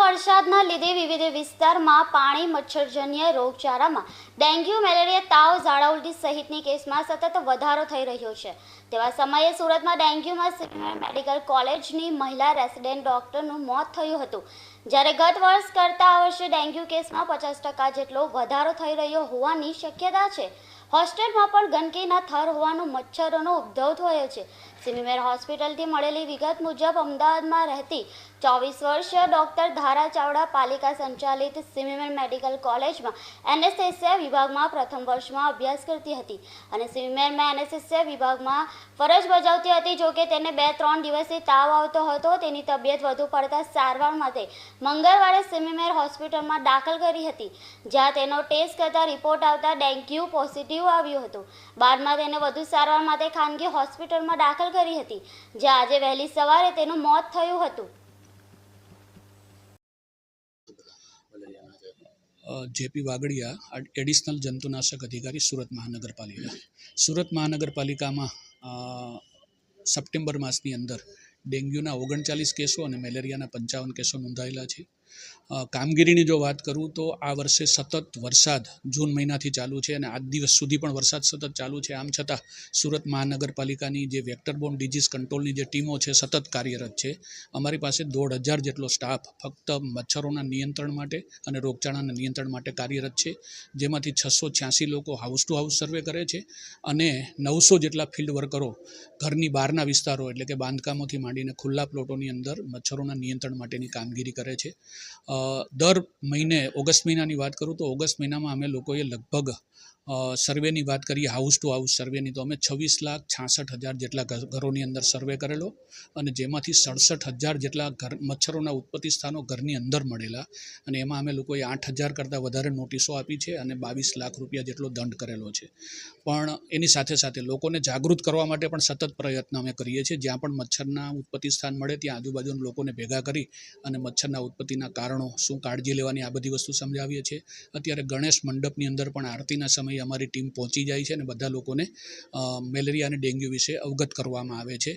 વરસાદના લીધે વિવિધ વિસ્તારમાં પાણી, મચ્છરજન્ય રોગચાળામાં ડેન્ગ્યુ, મેલેરિયા, તાવ ઝાડા ઉલટી સહિતની કેસમાં સતત વધારો થઈ રહ્યો છે. તેવા સમયે સુરતમાં ડેન્ગ્યુમાં સિવિલ મેડિકલ કોલેજની મહિલા રેસિડેન્ટ ડોક્ટરનું મોત થયું હતું. જ્યારે ગત વર્ષ કરતાં આ વર્ષે ડેન્ગ્યુ કેસમાં પચાસ ટકા જેટલો વધારો થઈ રહ્યો હોવાની શક્યતા છે. હોસ્ટેલમાં પણ ગંદકીના થર હોવાનો મચ્છરોનો ઉદ્ભવ થયો છે. સિમિમેર હોસ્પિટલથી મળેલી વિગત મુજબ અમદાવાદમાં રહેતી ચોવીસ વર્ષીય ડોક્ટર ધારા ચાવડા પાલિકા સંચાલિત સિમિમેન મેડિકલ કોલેજમાં એનએસએસએ વિભાગમાં પ્રથમ વર્ષમાં અભ્યાસ કરતી હતી અને સિમિમેનમાં એનએસએસએ વિભાગમાં ફરજ બજાવતી હતી. જોકે તેને બે ત્રણ દિવસથી તાવ આવતો હતો, તેની તબિયત વધુ પડતા સારવાર માટે મંગળવારે સિમિમેર હોસ્પિટલમાં દાખલ કરી હતી. જ્યાં તેનો ટેસ્ટ કરતા રિપોર્ટ આવતા ડેન્ગ્યુ પોઝિટિવ આવ્યું હતું. બાદમાં તેને વધુ સારવાર માટે ખાનગી હોસ્પિટલમાં દાખલ કરી હતી. જ્યાં આજે વહેલી સવારે તેનું મોત થયું હતું. જેપી વાગડિયા એડિશનલ જંતુનાશક અધિકારી સુરત મહાનગરપાલિકા. સુરત મહાનગરપાલિકામાં સપ્ટેમ્બર માસની અંદર ડેન્ગ્યુના ઓગણચાલીસ કેસો અને મેલેરિયાના પંચાવન કેસો નોંધાયેલા છે. કામગીરીની જો વાત કરું તો આ વર્ષે સતત વરસાદ જૂન મહિનાથી ચાલુ છે અને આજ દિવસ સુધી પણ વરસાદ સતત ચાલુ છે. આમ છતાં સુરત મહાનગરપાલિકાની જે વેક્ટરબોર્ન ડિઝીઝ કંટ્રોલની જે ટીમો છે સતત કાર્યરત છે. અમારી પાસે દોઢ હજાર જેટલો સ્ટાફ ફક્ત મચ્છરોના નિયંત્રણ માટે અને રોગચાળાના નિયંત્રણ માટે કાર્યરત છે, જેમાંથી છસો છ્યાસી લોકો હાઉસ ટુ હાઉસ સર્વે કરે છે અને નવસો જેટલા ફિલ્ડ વર્કરો ઘરની બહારના વિસ્તારો એટલે કે બાંધકામોથી માંડીને ખુલ્લા પ્લોટોની અંદર મચ્છરોના નિયંત્રણ માટેની કામગીરી કરે છે. દર મહિને ઓગસ્ટ મહિનાની વાત કરું તો ઓગસ્ટ મહિનામાં અમે લોકોએ લગભગ સર્વેની વાત કરીએ, હાઉસ ટુ હાઉસ સર્વેની, તો અમે છવ્વીસ લાખ છાસઠ હજાર જેટલા ઘરોની અંદર સર્વે કરેલો અને જેમાંથી સડસઠ હજાર જેટલા ઘર, મચ્છરોના ઉત્પત્તિ સ્થાનો ઘરની અંદર મળેલા અને એમાં અમે લોકોએ આઠ હજાર કરતાં વધારે નોટિસો આપી છે અને બાવીસ લાખ રૂપિયા જેટલો દંડ કરેલો છે. પણ એની સાથે સાથે લોકોને જાગૃત કરવા માટે પણ સતત પ્રયત્ન અમે કરીએ છીએ. જ્યાં પણ મચ્છરના ઉત્પત્તિ સ્થાન મળે ત્યાં આજુબાજુના લોકોને ભેગા કરી અને મચ્છરના ઉત્પત્તિના કારણો, શું કાળજી લેવાની આ બધી વસ્તુ સમજાવીએ છીએ. અત્યારે ગણેશ મંડપની અંદર પણ આરતીના સમયે અમારી ટીમ પહોંચી જાય છે અને બધા લોકોને મેલેરિયા અને ડેન્ગ્યુ વિશે અવગત કરવામાં આવે છે.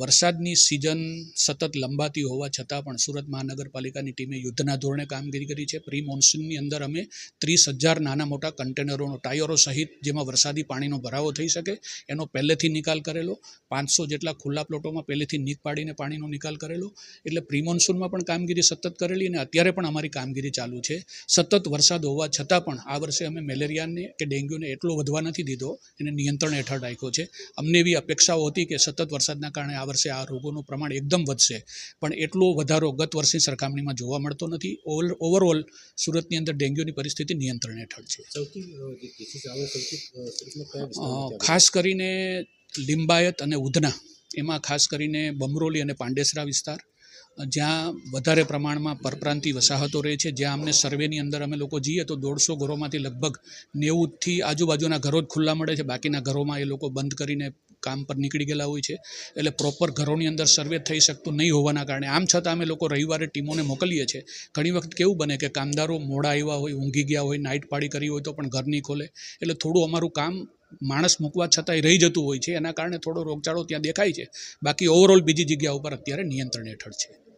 વરસાદની સિઝન સતત લંબાતી હોવા છતાં પણ સુરત મહાનગરપાલિકાની ટીમે યુદ્ધના ધોરણે કામગીરી કરી છે. પ્રી મોન્સૂનની અંદર અમે ત્રીસ હજાર નાના મોટા કન્ટેનરોનો, ટાયરો સહિત જેમાં વરસાદી પાણીનો ભરાવો થઈ શકે, એનો પહેલેથી નિકાલ કરેલો. પાંચસો જેટલા ખુલ્લા પ્લોટોમાં પહેલેથી નીક પાડીને પાણીનો નિકાલ કરેલો. એટલે પ્રી મોન્સૂનમાં પણ કામગીરી સતત કરેલી અને અત્યારે પણ અમારી કામગીરી ચાલુ છે. સતત વરસાદ હોવા છતાં પણ આ વર્ષે અમે મેલેરિયાને કે ડેન્ગ્યુને એટલો વધવા નથી દીધો એને નિયંત્રણ હેઠળ રાખ્યો છે. અમને એવી અપેક્ષાઓ હતી કે સતત વરસાદના કારણે આ વર્ષે આ રોગોનું પ્રમાણ એકદમ વધશે. પણ એટલો વધારો ગત વર્ષની સરખામણીમાં જોવા મળતો નથી. ઓલ ઓવરઓલ સુરતની અંદર ડેન્ગ્યુની પરિસ્થિતિ નિયંત્રણ હેઠળ છે? ખાસ કરીને લિંબાયત અને ઉધના. એમાં ખાસ કરીને બમરોલી અને પાંડેસરા વિસ્તાર જ્યાં વધારે પ્રમાણમાં પરપ્રાંતિ વસાહતો રહે છે, જ્યાં અમને સર્વેની અંદર અમે લોકો જઈએ તો દોઢસો ઘરોમાંથી લગભગ નેવુંથી આજુબાજુના ઘરો જ ખુલ્લા મળે છે. બાકીના ઘરોમાં એ લોકો બંધ કરીને કામ પર નીકળી ગયેલા હોય છે. એટલે પ્રોપર ઘરોની અંદર સર્વે થઈ શકતું નહીં હોવાના કારણે. આમ છતાં અમે લોકો રવિવારે ટીમોને મોકલીએ છીએ. ઘણી વખત કેવું બને કે કામદારો મોડા આવ્યા હોય, ઊંઘી ગયા હોય, નાઇટ પાડી કરી હોય તો પણ ઘર નહીં ખોલે. એટલે થોડું અમારું કામ માણસ મૂકવા છતાંય રહી જતું હોય છે. એના કારણે થોડો રોગચાળો ત્યાં દેખાય છે. બાકી ઓવરઓલ બીજી જગ્યા ઉપર અત્યારે નિયંત્રણ હેઠળ છે.